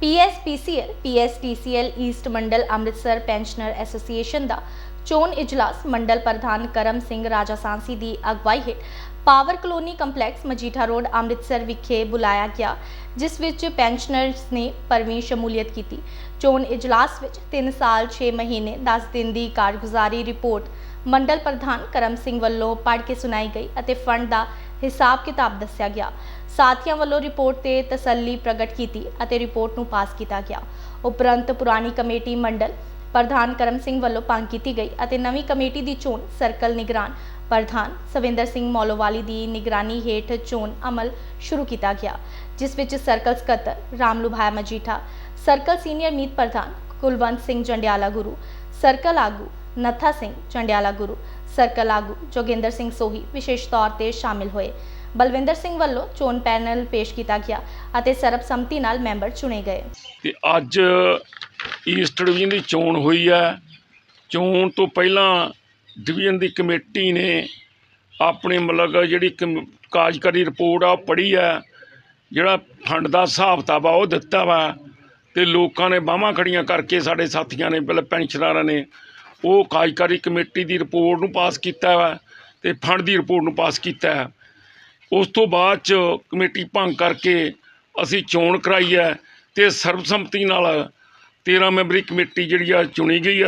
PSPCL, PSTCL east ਮੰਡਲ Amritsar pensioner association ਦਾ ਚੋਣ ਇਜਲਾਸ ਮੰਡਲ ਪ੍ਰਧਾਨ ਕਰਮ ਸਿੰਘ ਰਾਜਾ ਸਾਂਸੀ ਦੀ ਅਗਵਾਈ ਹੇਠ power colony complex Majitha road, Amritsar ਵਿਖੇ ਬੁਲਾਇਆ ਗਿਆ, ਜਿਸ ਵਿੱਚ ਪੈਨਸ਼ਨਰਸ ਨੇ ਭਰਵੀਂ ਸ਼ਮੂਲੀਅਤ ਕੀਤੀ। ਚੋਣ ਇਜਲਾਸ ਵਿੱਚ 3 ਸਾਲ 6 ਮਹੀਨੇ 10 ਦਿਨ ਦੀ ਕਾਰਗੁਜ਼ਾਰੀ ਰਿਪੋਰਟ ਮੰਡਲ ਪ੍ਰਧਾਨ ਕਰਮ ਸਿੰਘ ਵੱਲੋਂ ਪੜ੍ਹ ਕੇ ਸੁਣਾਈ ਗਈ ਅਤੇ ਫੰਡ ਦਾ ਹਿਸਾਬ ਕਿਤਾਬ ਦੱਸਿਆ ਗਿਆ। ਸਾਥੀਆਂ ਵੱਲੋਂ ਰਿਪੋਰਟ ਤੇ ਤਸੱਲੀ ਪ੍ਰਗਟ ਕੀਤੀ ਅਤੇ ਰਿਪੋਰਟ ਨੂੰ ਪਾਸ ਕੀਤਾ ਗਿਆ। ਉਪਰੰਤ ਪੁਰਾਣੀ ਕਮੇਟੀ ਮੰਡਲ ਪ੍ਰਧਾਨ ਕਰਮ ਸਿੰਘ ਵੱਲੋਂ ਭੰਗ ਕੀਤੀ ਗਈ ਅਤੇ ਨਵੀਂ ਕਮੇਟੀ ਦੀ ਚੋਣ ਸਰਕਲ ਨਿਗਰਾਨ ਪ੍ਰਧਾਨ ਸਵਿੰਦਰ ਸਿੰਘ ਮੌਲੋਵਾਲੀ ਦੀ ਨਿਗਰਾਨੀ ਹੇਠ ਚੋਣ ਅਮਲ ਸ਼ੁਰੂ ਕੀਤਾ ਗਿਆ, ਜਿਸ ਵਿੱਚ ਸਰਕਲ ਸਕੱਤਰ ਰਾਮਲੁਭਾਇਆ ਮਜੀਠਾ, ਸਰਕਲ ਸੀਨੀਅਰ ਮੀਤ ਪ੍ਰਧਾਨ ਕੁਲਵੰਤ ਸਿੰਘ ਜੰਡਿਆਲਾ ਗੁਰੂ, ਸਰਕਲ ਆਗੂ ਨੱਥਾ ਸਿੰਘ ਚੰਡਿਆਲਾ ਗੁਰੂ ਸਰਕਲ ਆਗੂ ਜੋਗਿੰਦਰ ਸਿੰਘ ਸੋਹੀ ਵਿਸ਼ੇਸ਼ ਤੌਰ ਤੇ ਸ਼ਾਮਿਲ ਹੋਏ। ਬਲਵਿੰਦਰ ਸਿੰਘ ਵੱਲੋਂ ਚੋਣ ਪੈਨਲ ਪੇਸ਼ ਕੀਤਾ ਗਿਆ ਅਤੇ ਸਰਬਸੰਮਤੀ ਨਾਲ ਮੈਂਬਰ ਚੁਣੇ ਗਏ। ਤੇ ਅੱਜ ਈਸਟ ਡਿਵੀਜ਼ਨ ਦੀ ਚੋਣ ਹੋਈ ਹੈ। ਚੋਣ ਤੋਂ ਪਹਿਲਾਂ ਡਿਵੀਜ਼ਨ ਦੀ ਕਮੇਟੀ ਨੇ ਆਪਣੇ ਮਤਲਬ ਜਿਹੜੀ ਕਮ- ਕਾਰਜਕਾਰੀ ਰਿਪੋਰਟ ਆ ਉਹ ਪੜ੍ਹੀ ਹੈ। ਜਿਹੜਾ ਫੰਡ ਦਾ ਹਿਸਾਬ ਕਿਤਾਬ ਆ ਉਹ ਦਿੱਤਾ ਵਾ ਤੇ ਲੋਕਾਂ ਨੇ ਬਾਹਾਂ ਖੜੀਆਂ ਕਰਕੇ ਸਾਡੇ ਸਾਥੀਆਂ ਨੇ ਪਹਿਲਾਂ ਪੈਨਸ਼ਨਰਾਂ ਨੇ ਉਹ ਕਾਰਜਕਾਰੀ ਕਮੇਟੀ ਦੀ ਰਿਪੋਰਟ ਨੂੰ ਪਾਸ ਕੀਤਾ ਵਾ ਤੇ ਫੰਡ ਦੀ ਰਿਪੋਰਟ ਨੂੰ ਪਾਸ ਕੀਤਾ ਹੈ। ਉਸ ਤੋਂ ਬਾਅਦ ਚ ਕਮੇਟੀ ਭੰਗ ਕਰਕੇ ਅਸੀਂ ਚੋਣ ਕਰਾਈ ਹੈ ਤੇ ਸਰਬਸੰਮਤੀ ਨਾਲ 13 ਮੈਂਬਰੀ ਕਮੇਟੀ ਜਿਹੜੀ ਆ ਚੁਣੀ ਗਈ ਆ।